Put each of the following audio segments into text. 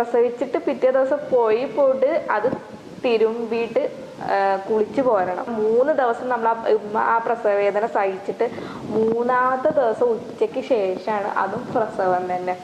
പ്രസവിച്ചിട്ട് പിറ്റേ ദിവസം പോയി പോയിട്ട് അത് തിരുമ്പിയിട്ട് കുളിച്ചു പോരണം. മൂന്ന് ദിവസം നമ്മൾ ആ പ്രസവവേദന സഹിച്ചിട്ട് മൂന്നാമത്തെ ദിവസം ഉച്ചയ്ക്ക് ശേഷമാണ് അതും പ്രസവം തന്നെ.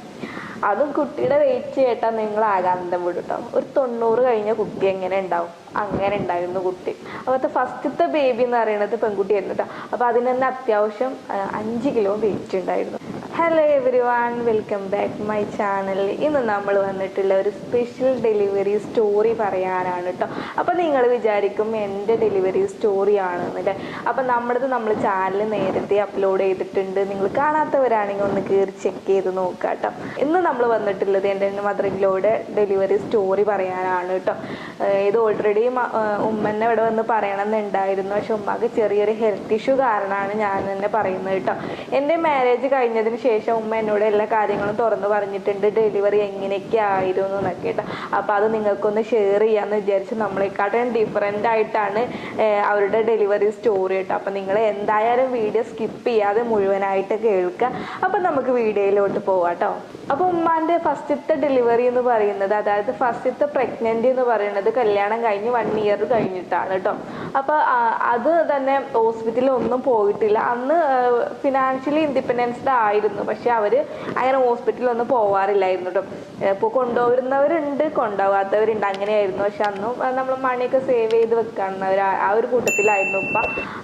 അതും കുട്ടിയുടെ വെയിറ്റ് കേട്ടാൽ നിങ്ങൾ ആകാന്തം വിടട്ടോ. ഒരു തൊണ്ണൂറ് കഴിഞ്ഞ കുട്ടി എങ്ങനെ ഉണ്ടാവും? അങ്ങനെ ഉണ്ടായിരുന്നു കുട്ടി. അപ്പോഴത്തെ ഫസ്റ്റത്തെ ബേബി എന്ന് പറയുന്നത് പെൺകുട്ടിയായിരുന്നു കേട്ടോ. അപ്പോൾ അതിന് തന്നെ അത്യാവശ്യം അഞ്ച് കിലോ വെയിറ്റ് ഉണ്ടായിരുന്നു. Hello everyone welcome back my channel ഇന്ന് നമ്മൾ വന്നിട്ടുള്ള ഒരു സ്പെഷ്യൽ ഡെലിവറി സ്റ്റോറി പറയാനാണ് കേട്ടോ അപ്പോൾ നിങ്ങൾ വിചാരിക്കും എന്റെ ഡെലിവറി സ്റ്റോറി ആണെന്നല്ലേ അപ്പോൾ നമ്മുടേത് നമ്മൾ ചാനൽ നേരത്തെ അപ്ലോഡ് ചെയ്തിട്ടുണ്ട്. നിങ്ങൾ കാണാത്തവരാണെങ്കിൽ ഒന്ന് കയറി ചെക്ക് ചെയ്ത് നോക്കുക കേട്ടോ ഇന്ന് നമ്മൾ വന്നിട്ടുള്ളത് എന്റെ മദറിലൂടെ ഡെലിവറി സ്റ്റോറി പറയാനാണ് കേട്ടോ ഇത് ഓൾറെഡി ഉമ്മനെ ഇവിടെ വന്ന് പറയണമെന്നുണ്ടായിരുന്നു. പക്ഷെ ഉമ്മക്ക് ചെറിയൊരു ഹെൽത്ത് ഇഷ്യൂ കാരണമാണ് ഞാൻ തന്നെ പറയുന്നത് കേട്ടോ എന്റെ മാരേജ് കഴിഞ്ഞതിന് ശേഷം ഉമ്മ എന്നോട് എല്ലാ കാര്യങ്ങളും തുറന്നു പറഞ്ഞിട്ടുണ്ട് ഡെലിവറി എങ്ങനെയൊക്കെ ആയിരുന്നു എന്നൊക്കെ കേട്ടോ. അപ്പോൾ അത് നിങ്ങൾക്കൊന്ന് ഷെയർ ചെയ്യാമെന്ന് വിചാരിച്ച് നമ്മളെക്കാട്ടും ഡിഫറെന്റ് ആയിട്ടാണ് അവരുടെ ഡെലിവറി സ്റ്റോറി കേട്ടോ. അപ്പോൾ നിങ്ങൾ എന്തായാലും വീഡിയോ സ്കിപ്പ് ചെയ്യാതെ മുഴുവനായിട്ട് കേൾക്കുക അപ്പോൾ നമുക്ക് വീഡിയോയിലോട്ട് പോവാം കേട്ടോ അപ്പോൾ ഉമ്മാന്റെ ഫസ്റ്റത്തെ ഡെലിവറി എന്ന് പറയുന്നത് അതായത് ഫസ്റ്റത്തെ പ്രഗ്നന്റ് എന്ന് പറയുന്നത് കല്യാണം കഴിഞ്ഞ് വൺ ഇയർ കഴിഞ്ഞിട്ടാണ് കേട്ടോ അപ്പൊ അത് തന്നെ ഹോസ്പിറ്റലിൽ ഒന്നും പോയിട്ടില്ല. അന്ന് ഫിനാൻഷ്യലി ഇൻഡിപെൻഡൻസ്ഡ് ആയിരുന്നു. പക്ഷെ അവർ അങ്ങനെ ഹോസ്പിറ്റലിൽ ഒന്നും പോവാറില്ലായിരുന്നു കേട്ടോ ഇപ്പോൾ കൊണ്ടുവരുന്നവരുണ്ട് കൊണ്ടുപോകാത്തവരുണ്ട് അങ്ങനെയായിരുന്നു. പക്ഷെ അന്നും നമ്മൾ മണിയൊക്കെ സേവ് ചെയ്ത് വെക്കാവുന്നവർ ആ ഒരു കൂട്ടത്തിലായിരുന്നു ഉപ്പ.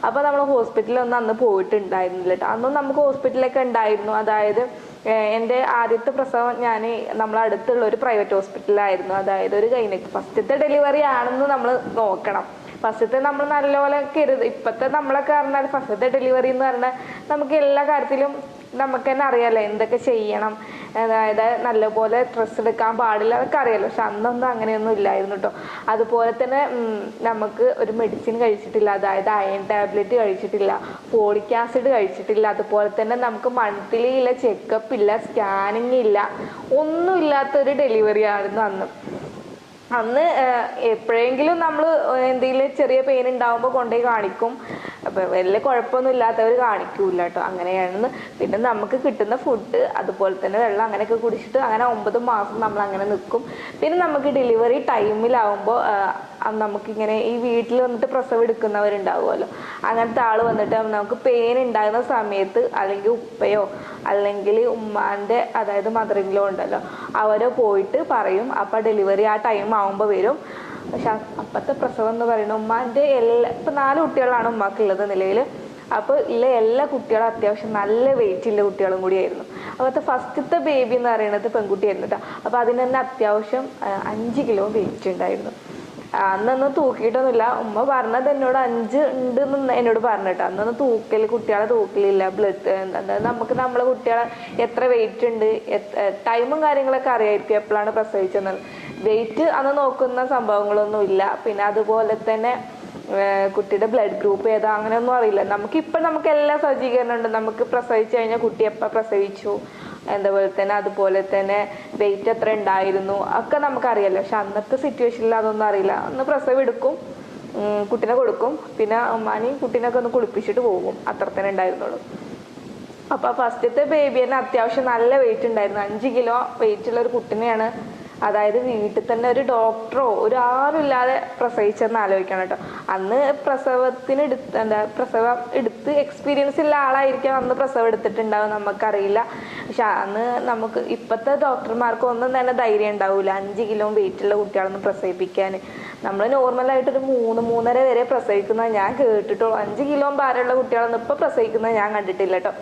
അപ്പൊ നമ്മൾ ഹോസ്പിറ്റലിൽ ഒന്നും അന്ന് പോയിട്ടുണ്ടായിരുന്നില്ല കേട്ടോ അന്നും നമുക്ക് ഹോസ്പിറ്റലൊക്കെ ഉണ്ടായിരുന്നു. അതായത് എന്റെ ആദ്യത്തെ പ്രസവം ഞാൻ നമ്മളെ അടുത്തുള്ള ഒരു പ്രൈവറ്റ് ഹോസ്പിറ്റലായിരുന്നു അതായത് ഒരു ഗൈനക്ക് ഫസ്റ്റത്തെ ഡെലിവറി ആണെന്ന് നമ്മൾ നോക്കണം. ഫസ്റ്റത്തെ നമ്മൾ നല്ലപോലെ കരുത്. ഇപ്പോഴത്തെ നമ്മളൊക്കെ പറഞ്ഞാൽ ഫസ്റ്റത്തെ ഡെലിവറി എന്ന് പറഞ്ഞാൽ നമുക്ക് എല്ലാ കാര്യത്തിലും നമുക്ക് തന്നെ അറിയാലോ എന്തൊക്കെ ചെയ്യണം. അതായത് നല്ലപോലെ ഡ്രസ്സ് എടുക്കാൻ പാടില്ല അതൊക്കെ അറിയാലോ. പക്ഷെ അന്നൊന്നും അങ്ങനെയൊന്നും ഇല്ലായിരുന്നു കേട്ടോ അതുപോലെ തന്നെ നമുക്ക് ഒരു മെഡിസിൻ കഴിച്ചിട്ടില്ല. അതായത് അയൺ ടാബ്ലറ്റ് കഴിച്ചിട്ടില്ല ഫോളിക് ആസിഡ് കഴിച്ചിട്ടില്ല. അതുപോലെ തന്നെ നമുക്ക് മന്ത്ലി ഇല്ല ചെക്കപ്പ് ഇല്ല സ്കാനിങ് ഇല്ല. ഒന്നും ഇല്ലാത്തൊരു ഡെലിവറി ആയിരുന്നു അന്ന്. അന്ന് എപ്പോഴെങ്കിലും നമ്മൾ എന്തെങ്കിലും ചെറിയ പെയിൻ ഉണ്ടാവുമ്പോൾ കൊണ്ടുപോയി കാണിക്കും. അപ്പം വലിയ കുഴപ്പമൊന്നും ഇല്ലാത്തവർ കാണിക്കൂല കേട്ടോ അങ്ങനെയാണ് പിന്നെ നമുക്ക് കിട്ടുന്ന ഫുഡ് അതുപോലെ തന്നെ വെള്ളം അങ്ങനെയൊക്കെ കുടിച്ചിട്ട് അങ്ങനെ ഒമ്പത് മാസം നമ്മൾ അങ്ങനെ നിൽക്കും പിന്നെ നമുക്ക് ഡെലിവറി ടൈമിലാവുമ്പോൾ നമുക്കിങ്ങനെ ഈ വീട്ടിൽ വന്നിട്ട് പ്രസവം എടുക്കുന്നവരുണ്ടാവുമല്ലോ. അങ്ങനത്തെ ആൾ വന്നിട്ട് നമുക്ക് പെയിൻ ഉണ്ടാകുന്ന സമയത്ത് അല്ലെങ്കിൽ ഉപ്പയോ അല്ലെങ്കിൽ ഉമ്മാന്റെ അതായത് മദറിങ്ങിലോ ഉണ്ടല്ലോ അവരോ പോയിട്ട് പറയും അപ്പോൾ ഡെലിവറി ആ ടൈം ആവുമ്പോൾ വരും. പക്ഷെ അപ്പത്തെ പ്രസവം എന്ന് പറയുന്നത് ഉമ്മാന്റെ എല്ലാ ഇപ്പം നാല് കുട്ടികളാണ് ഉമ്മാക്കുള്ളത് നിലയിൽ അപ്പോൾ ഇല്ല എല്ലാ കുട്ടികളും അത്യാവശ്യം നല്ല വെയിറ്റ് ഉള്ള കുട്ടികളും കൂടിയായിരുന്നു അപ്പോഴത്തെ ഫസ്റ്റത്തെ ബേബി എന്ന് പറയുന്നത് പെൺകുട്ടിയായിരുന്നു കേട്ടോ അപ്പോൾ അതിന് തന്നെ അത്യാവശ്യം അഞ്ച് കിലോ വെയിറ്റ് ഉണ്ടായിരുന്നു. അന്നൊന്നും തൂക്കിയിട്ടൊന്നുമില്ല. ഉമ്മ പറഞ്ഞത് എന്നോട് അഞ്ച് ഉണ്ട് എന്ന് എന്നോട് പറഞ്ഞു കേട്ടോ അന്നൊന്നും തൂക്കൽ കുട്ടികളെ തൂക്കലില്ല. ബ്ലഡ് എന്താ നമുക്ക് നമ്മളെ കുട്ടികളെ എത്ര വെയിറ്റ് ഉണ്ട് ടൈമും കാര്യങ്ങളൊക്കെ അറിയായിരിക്കും എപ്പോഴാണ് പ്രസവിച്ചെന്ന് വെയിറ്റ് അന്ന് നോക്കുന്ന സംഭവങ്ങളൊന്നും ഇല്ല പിന്നെ അതുപോലെ തന്നെ കുട്ടിയുടെ ബ്ലഡ് ഗ്രൂപ്പ് ഏതാ അങ്ങനെയൊന്നും അറിയില്ല. നമുക്ക് ഇപ്പം നമുക്ക് എല്ലാ സജ്ജീകരണം ഉണ്ട് നമുക്ക് പ്രസവിച്ചു കഴിഞ്ഞാൽ കുട്ടി എപ്പോൾ പ്രസവിച്ചു? അതുപോലെ തന്നെ അതുപോലെ തന്നെ വെയിറ്റ് എത്ര ഉണ്ടായിരുന്നു? ഒക്കെ നമുക്കറിയാലോ. പക്ഷെ അന്നത്തെ സിറ്റുവേഷനിൽ അതൊന്നും അറിയില്ല. അന്ന് പ്രസവം എടുക്കും കുട്ടീനെ കൊടുക്കും. പിന്നെ അമ്മാനെയും കുട്ടീനൊക്കെ ഒന്ന് കുളിപ്പിച്ചിട്ട് പോകും. അത്ര തന്നെ ഉണ്ടായിരുന്നുള്ളൂ. അപ്പൊ ഫസ്റ്റത്തെ ബേബി തന്നെ അത്യാവശ്യം നല്ല വെയിറ്റ് ഉണ്ടായിരുന്നു. അഞ്ച് കിലോ വെയിറ്റ് ഉള്ള ഒരു കുട്ടിനെയാണ് അതായത് വീട്ടിൽ തന്നെ ഒരു ഡോക്ടറോ ഒരു ആരുമില്ലാതെ പ്രസവിച്ചെന്ന് ആലോചിക്കണം കേട്ടോ. അന്ന് പ്രസവത്തിന് എടുത്ത് എന്താ പ്രസവം എടുത്ത് എക്സ്പീരിയൻസ് ഉള്ള ആളായിരിക്കാം അന്ന് പ്രസവം എടുത്തിട്ടുണ്ടാവും നമുക്കറിയില്ല. പക്ഷെ അന്ന് നമുക്ക് ഇപ്പോഴത്തെ ഡോക്ടർമാർക്ക് ഒന്നും തന്നെ ധൈര്യം ഉണ്ടാവില്ല അഞ്ച് കിലോ വെയിറ്റ് ഉള്ള കുട്ടികളൊന്നും പ്രസവിപ്പിക്കാൻ. നമ്മൾ നോർമലായിട്ട് ഒരു മൂന്ന് മൂന്നര വരെ പ്രസവിക്കുന്ന ഞാൻ കേട്ടിട്ടുള്ളൂ. അഞ്ച് കിലോ ഭാരമുള്ള കുട്ടികളൊന്നും ഇപ്പൊ പ്രസവിക്കുന്നത് ഞാൻ കണ്ടിട്ടില്ല കേട്ടോ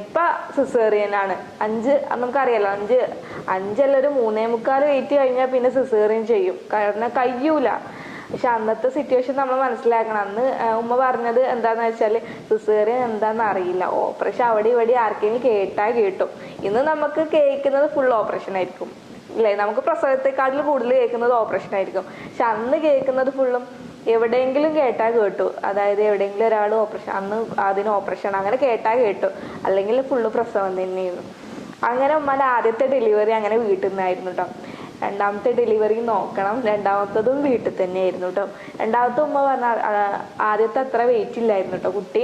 ഇപ്പൊ സിസേറിയനാണ് അഞ്ച് നമുക്കറിയാലോ അഞ്ച് അഞ്ചല്ല ഒരു മൂന്നേ മുക്കാൽ വെയിറ്റ് കഴിഞ്ഞാൽ പിന്നെ സിസേറിയൻ ചെയ്യും. കാരണം കഴിയൂല. പക്ഷെ അന്നത്തെ സിറ്റുവേഷൻ നമ്മൾ മനസ്സിലാക്കണം. അന്ന് ഉമ്മ പറഞ്ഞത് എന്താന്ന് വെച്ചാൽ സിസേറിയൻ എന്താന്ന് അറിയില്ല. ഓപ്പറേഷൻ അവിടെ ഇവിടെ ആർക്കെങ്കിലും കേട്ടാ കേട്ടു. ഇന്ന് നമുക്ക് കേൾക്കുന്നത് ഫുൾ ഓപ്പറേഷൻ ആയിരിക്കും. ഇല്ലേ നമുക്ക് പ്രസവത്തെക്കാട്ടിൽ കൂടുതൽ കേൾക്കുന്നത് ഓപ്പറേഷൻ ആയിരിക്കും. പക്ഷെ അന്ന് കേൾക്കുന്നത് ഫുള്ളും എവിടെയെങ്കിലും കേട്ടാ കേട്ടു. അതായത് എവിടെയെങ്കിലും ഒരാൾ ഓപ്പറേഷൻ അന്ന് അതിന് ഓപ്പറേഷൻ അങ്ങനെ കേട്ടാ കേട്ടു. അല്ലെങ്കിൽ ഫുള്ള് പ്രസവം തന്നെയായിരുന്നു. അങ്ങനെ ഉമ്മാന്റെ ആദ്യത്തെ ഡെലിവറി അങ്ങനെ വീട്ടിൽ നിന്നായിരുന്നു കേട്ടോ രണ്ടാമത്തെ ഡെലിവറി നോക്കണം. രണ്ടാമത്തതും വീട്ടിൽ തന്നെയായിരുന്നു കേട്ടോ രണ്ടാമത്തെ ഉമ്മ പറഞ്ഞ ആദ്യത്തെ അത്ര വെയിറ്റ് ഇല്ലായിരുന്നു കേട്ടോ കുട്ടി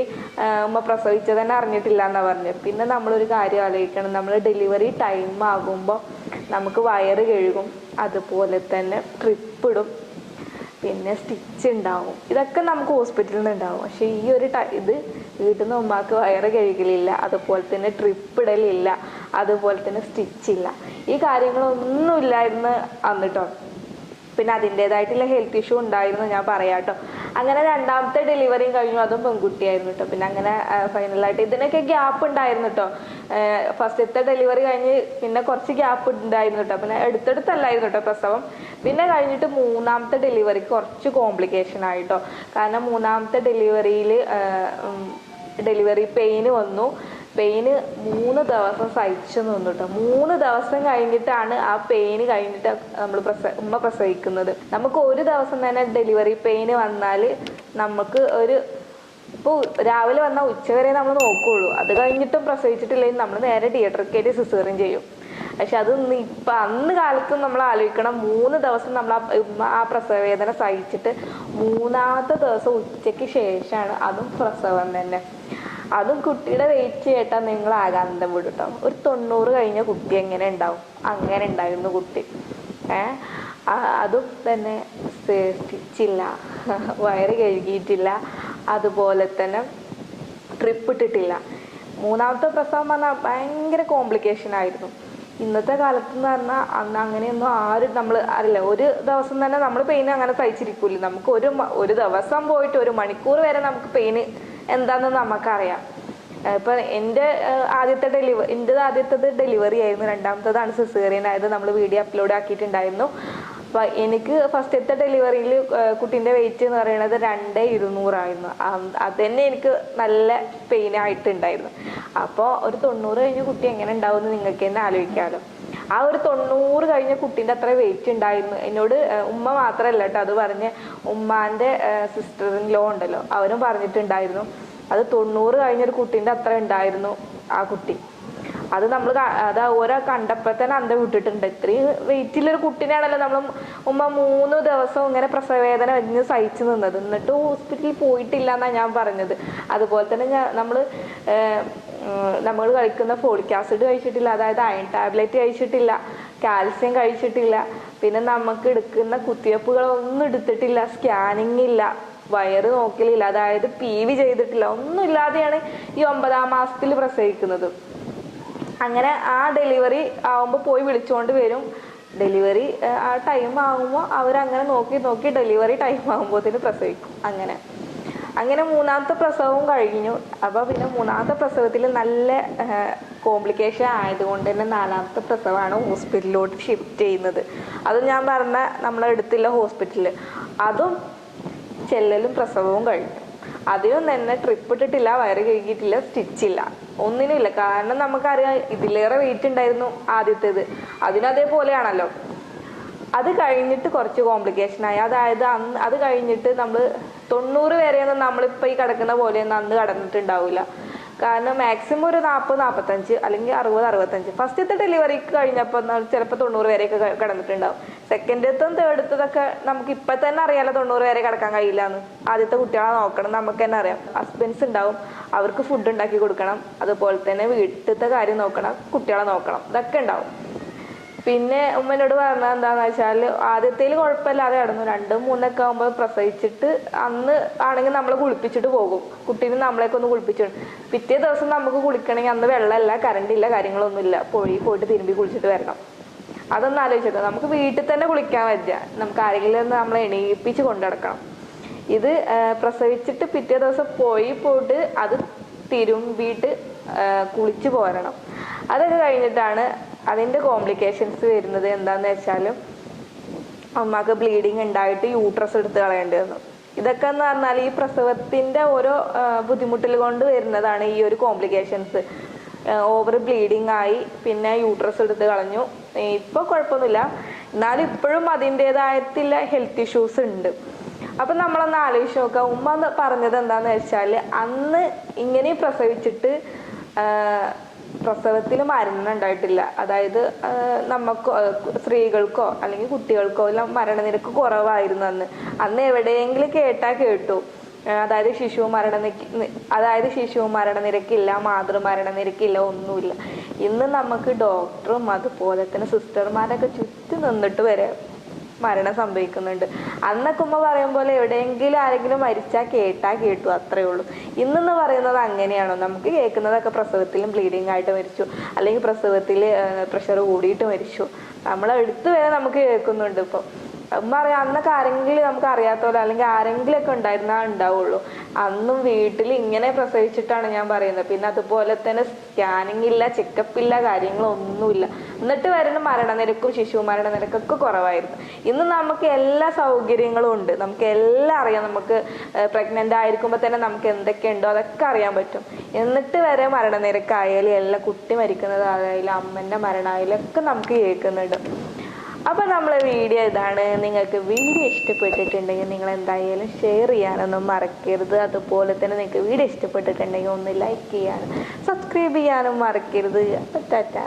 ഉമ്മ പ്രസവിച്ചത് തന്നെ അറിഞ്ഞിട്ടില്ല എന്നാ പറഞ്ഞത്. പിന്നെ നമ്മളൊരു കാര്യം ആലോചിക്കണം. നമ്മൾ ഡെലിവറി ടൈം ആകുമ്പോൾ നമുക്ക് വയറ് കഴുകും അതുപോലെ തന്നെ ട്രിപ്പ് ഇടും പിന്നെ സ്റ്റിച്ച് ഉണ്ടാവും. ഇതൊക്കെ നമുക്ക് ഹോസ്പിറ്റലിൽ നിന്ന് ഉണ്ടാവും. പക്ഷെ ഈ ഒരു ഇത് വീട്ടിൽ നിന്ന് ഉമ്മാക്ക് വയറ് കഴുകലില്ല അതുപോലെ തന്നെ ട്രിപ്പ് ഇടലില്ല അതുപോലെ തന്നെ സ്റ്റിച്ചില്ല. ഈ കാര്യങ്ങളൊന്നും ഇല്ലായിരുന്നു അന്നിട്ടോ പിന്നെ അതിന്റെതായിട്ടുള്ള ഹെൽത്ത് ഇഷ്യൂ ഉണ്ടായിരുന്നു ഞാൻ പറയാട്ടോ അങ്ങനെ രണ്ടാമത്തെ ഡെലിവറിയും കഴിഞ്ഞു അതും പെൺകുട്ടിയായിരുന്നു കേട്ടോ. പിന്നെ അങ്ങനെ ഫൈനലായിട്ട് ഇതിനൊക്കെ ഗ്യാപ്പ് ഉണ്ടായിരുന്നു കേട്ടോ. ഫസ്റ്റത്തെ ഡെലിവറി കഴിഞ്ഞ് പിന്നെ കുറച്ച് ഗ്യാപ്പ് ഉണ്ടായിരുന്നു കേട്ടോ. പിന്നെ എടുത്തെടുത്തല്ലായിരുന്നു കേട്ടോ പ്രസവം. പിന്നെ കഴിഞ്ഞിട്ട് മൂന്നാമത്തെ ഡെലിവറിക്ക് കുറച്ച് കോംപ്ലിക്കേഷൻ ആയിട്ടോ കാരണം മൂന്നാമത്തെ ഡെലിവറിയിൽ ഡെലിവറി പെയിന് വന്നു. പെയിന് മൂന്ന് ദിവസം സഹിച്ചു നിന്നു കേട്ടോ. മൂന്ന് ദിവസം കഴിഞ്ഞിട്ടാണ് ആ പെയിന് കഴിഞ്ഞിട്ട് നമ്മൾ പ്രസ ഉമ്മ പ്രസവിക്കുന്നത്. നമുക്ക് ഒരു ദിവസം തന്നെ ഡെലിവറി പെയിന് വന്നാൽ നമുക്ക് ഒരു ഇപ്പോൾ രാവിലെ വന്നാൽ ഉച്ചവരെ നമ്മൾ നോക്കുകയുള്ളൂ അത് കഴിഞ്ഞിട്ടും പ്രസവിച്ചിട്ടില്ലെങ്കിൽ നമ്മൾ നേരെ തിയേറ്ററിൽ കയറ്റി സിസേറിയൻ ചെയ്യും. പക്ഷെ അത് ഇപ്പം അന്ന് കാലത്ത് നമ്മൾ ആലോചിക്കണം. മൂന്ന് ദിവസം നമ്മൾ ആ പ്രസവവേദന സഹിച്ചിട്ട് മൂന്നാമത്തെ ദിവസം ഉച്ചയ്ക്ക് ശേഷമാണ് അതും പ്രസവം തന്നെ. അതും കുട്ടിയുടെ വെയിറ്റ് കേട്ടാൽ നിങ്ങൾ ആകാന്തം വിടും കേട്ടോ ഒരു തൊണ്ണൂറ് കഴിഞ്ഞ കുട്ടി എങ്ങനെ ഉണ്ടാവും? അങ്ങനെ ഉണ്ടായിരുന്നു കുട്ടി. ഏ? അതും തന്നെ സ്റ്റിച്ചില്ല വയറ് കഴുകിയിട്ടില്ല. അതുപോലെ തന്നെ ട്രിപ്പ് ഇട്ടിട്ടില്ല. മൂന്നാമത്തെ പ്രസവം പറഞ്ഞാൽ ഭയങ്കര കോംപ്ലിക്കേഷൻ ആയിരുന്നു. ഇന്നത്തെ കാലത്ത് എന്ന് പറഞ്ഞാൽ അന്ന് അങ്ങനെയൊന്നും ആരും നമ്മൾ അറിയില്ല. ഒരു ദിവസം തന്നെ നമ്മൾ പെയിൻ അങ്ങനെ സഹിച്ചിരിക്കില്ല നമുക്ക് ഒരു ഒരു ദിവസം പോയിട്ട് ഒരു മണിക്കൂർ വരെ നമുക്ക് പെയിന് എന്താണെന്ന് നമുക്കറിയാം. ഇപ്പം എന്റെ ആദ്യത്തെ ഡെലിവറി എന്റെ ആദ്യത്തെ ഡെലിവറി ആയിരുന്നു. രണ്ടാമത്തേതാണ് സെസേറിയൻ ആയത്. നമ്മൾ വീഡിയോ അപ്ലോഡ് ആക്കിയിട്ടുണ്ടായിരുന്നു. അപ്പൊ എനിക്ക് ഫസ്റ്റത്തെ ഡെലിവറിയിൽ കുട്ടീന്റെ വെയിറ്റ് എന്ന് പറയുന്നത് രണ്ട് ഇരുന്നൂറായിരുന്നു. അത് തന്നെ എനിക്ക് നല്ല പെയിൻ ആയിട്ടുണ്ടായിരുന്നു. അപ്പോൾ ഒരു തൊണ്ണൂറ് കഴിഞ്ഞ കുട്ടി എങ്ങനെ ഉണ്ടാവും എന്ന് നിങ്ങൾക്ക് തന്നെ ആലോചിക്കാമല്ലോ ആ ഒരു തൊണ്ണൂറ് കഴിഞ്ഞ കുട്ടീന്റെ അത്ര വെയിറ്റ് ഉണ്ടായിരുന്നു എന്നോട് ഉമ്മ മാത്രമല്ല കേട്ടോ അത് പറഞ്ഞ് ഉമ്മാന്റെ സിസ്റ്റർ ലോ ഉണ്ടല്ലോ അവരും പറഞ്ഞിട്ടുണ്ടായിരുന്നു. അത് തൊണ്ണൂറ് കഴിഞ്ഞൊരു കുട്ടീന്റെ അത്ര ഉണ്ടായിരുന്നു ആ കുട്ടി. അത് നമ്മൾ അത് ഓരോ കണ്ടപ്പോൾ തന്നെ അന്ത വിട്ടിട്ടുണ്ട്. ഇത്രയും വെയിറ്റിലൊരു കുട്ടീനാണല്ലോ നമ്മൾ ഉമ്മ മൂന്ന് ദിവസം ഇങ്ങനെ പ്രസവവേദന വെഞ്ഞ് സഹിച്ചു നിന്നത്. എന്നിട്ട് ഹോസ്പിറ്റലിൽ പോയിട്ടില്ല എന്നാണ് ഞാൻ പറഞ്ഞത്. അതുപോലെ തന്നെ ഞാൻ നമ്മൾ നമ്മൾ കഴിക്കുന്ന ഫോളിക് ആസിഡ് കഴിച്ചിട്ടില്ല. അതായത് അയൺ ടാബ്ലറ്റ് കഴിച്ചിട്ടില്ല. കാൽസ്യം കഴിച്ചിട്ടില്ല. പിന്നെ നമുക്ക് എടുക്കുന്ന കുത്തിവയ്പ്പുകളൊന്നും എടുത്തിട്ടില്ല. സ്കാനിങ് ഇല്ല. വയറ് നോക്കലില്ല. അതായത് പി വി ചെയ്തിട്ടില്ല. ഒന്നും ഇല്ലാതെയാണ് ഈ ഒമ്പതാം മാസത്തിൽ പ്രസവിക്കുന്നത്. അങ്ങനെ ആ ഡെലിവറി ആവുമ്പോൾ പോയി വിളിച്ചുകൊണ്ട് വരും. ഡെലിവറി ആ ടൈം ആകുമ്പോൾ അവരങ്ങനെ നോക്കി നോക്കി ഡെലിവറി ടൈം ആകുമ്പോഴത്തേന് പ്രസവിക്കും. അങ്ങനെ. അങ്ങനെ മൂന്നാമത്തെ പ്രസവവും കഴിഞ്ഞു. അപ്പോൾ പിന്നെ മൂന്നാമത്തെ പ്രസവത്തിൽ നല്ല കോംപ്ലിക്കേഷൻ ആയതുകൊണ്ട് തന്നെ നാലാമത്തെ പ്രസവമാണ് ഹോസ്പിറ്റലിലോട്ട് ഷിഫ്റ്റ് ചെയ്യുന്നത്. അത് ഞാൻ പറഞ്ഞ നമ്മളെ അടുത്തുള്ള ഹോസ്പിറ്റലിൽ അതും ചെല്ലലും പ്രസവവും കഴിഞ്ഞു. അതിനും തന്നെ ട്രിപ്പ് ഇട്ടിട്ടില്ല വയറ് കഴുകിയിട്ടില്ല സ്റ്റിച്ചില്ല ഒന്നിനുമില്ല. കാരണം നമുക്കറിയാം ഇതിലേറെ വെയിറ്റ് ഉണ്ടായിരുന്നു ആദ്യത്തേത്. അതിനതേപോലെയാണല്ലോ അത് കഴിഞ്ഞിട്ട് കുറച്ച് കോംപ്ലിക്കേഷൻ ആയി. അതായത് അന്ന് അത് കഴിഞ്ഞിട്ട് നമ്മൾ തൊണ്ണൂറ് വരെയൊന്നും നമ്മളിപ്പോൾ ഈ കിടക്കുന്ന പോലെയൊന്നും അന്ന് കടന്നിട്ടുണ്ടാവില്ല കാരണം മാക്സിമം ഒരു നാൽപ്പത് നാൽപ്പത്തഞ്ച് അല്ലെങ്കിൽ അറുപത് അറുപത്തഞ്ച്. ഫസ്റ്റത്തെ ഡെലിവറിക്ക് കഴിഞ്ഞപ്പോൾ ചിലപ്പോൾ തൊണ്ണൂറ് വരെയൊക്കെ കിടന്നിട്ടുണ്ടാവും. സെക്കൻഡത്തും തേർഡത്തതൊക്കെ നമുക്ക് ഇപ്പം തന്നെ അറിയാലോ തൊണ്ണൂറ് വരെ കിടക്കാൻ കഴിയില്ല എന്ന് ആദ്യത്തെ കുട്ടികളെ നോക്കണം നമുക്ക് തന്നെ അറിയാം. ഹസ്ബൻഡ്സ് ഉണ്ടാവും അവർക്ക് ഫുഡ് ഉണ്ടാക്കി കൊടുക്കണം. അതുപോലെ തന്നെ വീട്ടിലത്തെ കാര്യം നോക്കണം കുട്ടികളെ നോക്കണം. ഇതൊക്കെ ഉണ്ടാവും. പിന്നെ ഉമ്മനോട് പറഞ്ഞത് എന്താന്ന് വെച്ചാൽ ആദ്യത്തേൽ കുഴപ്പമില്ലാതെ കിടന്നു. രണ്ടും മൂന്നൊക്കെ ആകുമ്പോൾ പ്രസവിച്ചിട്ട് അന്ന് ആണെങ്കിൽ നമ്മളെ കുളിപ്പിച്ചിട്ട് പോകും. കുട്ടീനെ നമ്മളെയൊക്കെ ഒന്ന് കുളിപ്പിച്ചിട്ട് പിറ്റേ ദിവസം നമുക്ക് കുളിക്കണമെങ്കിൽ അന്ന് വെള്ളമില്ല കറണ്ട് ഇല്ല കാര്യങ്ങളൊന്നുമില്ല പോയി പോയിട്ട് തിരുമ്പി കുളിച്ചിട്ട് വരണം. അതൊന്ന് ആലോചിച്ചത് നമുക്ക് വീട്ടിൽ തന്നെ കുളിക്കാൻ പറ്റുക നമുക്ക് ആരെങ്കിലും നമ്മളെ എണീപ്പിച്ച് കൊണ്ടുനടക്കണം ഇത് പ്രസവിച്ചിട്ട് പിറ്റേ ദിവസം പോയി പോയിട്ട് അത് തിരുമ്പിയിട്ട് കുളിച്ച് പോരണം. അതൊക്കെ കഴിഞ്ഞിട്ടാണ് അതിന്റെ കോംപ്ലിക്കേഷൻസ് വരുന്നത് എന്താന്ന് വെച്ചാൽ അമ്മയ്ക്ക് ബ്ലീഡിങ് ഉണ്ടായിട്ട് യൂട്രസ് എടുത്ത് കളയേണ്ടി വന്നു. ഇതൊക്കെ എന്ന് പറഞ്ഞാൽ ഈ പ്രസവത്തിന്റെ ഓരോ ബുദ്ധിമുട്ടിൽ കൊണ്ട് വരുന്നതാണ് ഈ ഒരു കോംപ്ലിക്കേഷൻസ് ഓവർ ബ്ലീഡിങ് ആയി പിന്നെ യൂട്രസ് എടുത്ത് കളഞ്ഞു. ഇപ്പൊ കുഴപ്പമൊന്നുമില്ല. എന്നാലും ഇപ്പോഴും അതിന്റെതായിട്ടുള്ള ഹെൽത്ത് ഇഷ്യൂസ് ഉണ്ട്. അപ്പൊ നമ്മളൊന്ന് ആലോചിച്ച് നോക്കാം. ഉമ്മ പറഞ്ഞത് എന്താന്ന് വെച്ചാൽ അന്ന് ഇങ്ങനെ പ്രസവിച്ചിട്ട് പ്രസവത്തിൽ മരണം ഉണ്ടായിട്ടില്ല. അതായത് നമുക്ക് സ്ത്രീകൾക്കോ അല്ലെങ്കിൽ കുട്ടികൾക്കോ എല്ലാം മരണനിരക്ക് കുറവായിരുന്നു അന്ന്. അന്ന് എവിടെയെങ്കിലും കേട്ടാ കേട്ടു. അതായത് ശിശു മരണനിരക്ക് അതായത് ശിശു മരണനിരക്കില്ല മാതൃ മരണനിരക്കില്ല ഒന്നുമില്ല. ഇന്ന് നമുക്ക് ഡോക്ടറും അതുപോലെ തന്നെ സിസ്റ്റർമാരൊക്കെ ചുറ്റി നിന്നിട്ട് വരെ മരണം സംഭവിക്കുന്നുണ്ട്. അന്നൊക്കെ ഉമ്മ പറയും പോലെ എവിടെയെങ്കിലും ആരെങ്കിലും മരിച്ചാൽ കേട്ടാ കേട്ടു അത്രേ ഉള്ളൂ. ഇന്നെന്ന് പറയുന്നത് അങ്ങനെയാണോ? നമുക്ക് കേൾക്കുന്നതൊക്കെ പ്രസവത്തിലും ബ്ലീഡിങ് ആയിട്ട് മരിച്ചു. അല്ലെങ്കിൽ പ്രസവത്തിൽ പ്രഷർ കൂടിയിട്ട് മരിച്ചു. നമ്മളെ അടുത്ത് വരെ നമുക്ക് കേൾക്കുന്നുണ്ട് ഇപ്പോൾ ഉമ്മ പറയാ അന്നൊക്കെ ആരെങ്കിലും നമുക്ക് അറിയാത്ത പോലെ അല്ലെങ്കിൽ ആരെങ്കിലും ഒക്കെ ഉണ്ടായിരുന്നാ ഉണ്ടാവുള്ളൂ. അന്നും വീട്ടിൽ ഇങ്ങനെ പ്രസവിച്ചിട്ടാണ് ഞാൻ പറയുന്നത്. പിന്നെ അതുപോലെ തന്നെ സ്കാനിങ് ഇല്ല ചെക്കപ്പ് ഇല്ല കാര്യങ്ങളൊന്നുമില്ല. എന്നിട്ട് വരുന്ന മരണനിരക്കും ശിശു മരണനിരക്കൊക്കെ കുറവായിരുന്നു. ഇന്ന് നമുക്ക് എല്ലാ സൗകര്യങ്ങളും ഉണ്ട്. നമുക്ക് എല്ലാം അറിയാം നമുക്ക് പ്രഗ്നന്റ് ആയിരിക്കുമ്പോൾ തന്നെ നമുക്ക് എന്തൊക്കെ ഉണ്ടോ അതൊക്കെ അറിയാൻ പറ്റും. എന്നിട്ട് വരെ മരണനിരക്കായാലും എല്ലാ കുട്ടി മരിക്കുന്നതായാലും അമ്മന്റെ മരണമായാലും ഒക്കെ നമുക്ക് കേൾക്കുന്നുണ്ട്. അപ്പോൾ നമ്മളെ വീഡിയോ ഇതാണ്. നിങ്ങൾക്ക് വീഡിയോ ഇഷ്ടപ്പെട്ടിട്ടുണ്ടെങ്കിൽ നിങ്ങൾ എന്തായാലും ഷെയർ ചെയ്യാനൊന്നും മറക്കരുത്. അതുപോലെ തന്നെ നിങ്ങൾക്ക് വീഡിയോ ഇഷ്ടപ്പെട്ടിട്ടുണ്ടെങ്കിൽ ഒന്ന് ലൈക്ക് ചെയ്യാനും സബ്സ്ക്രൈബ് ചെയ്യാനും മറക്കരുത്. അപ്പോൾ ടാറ്റാ.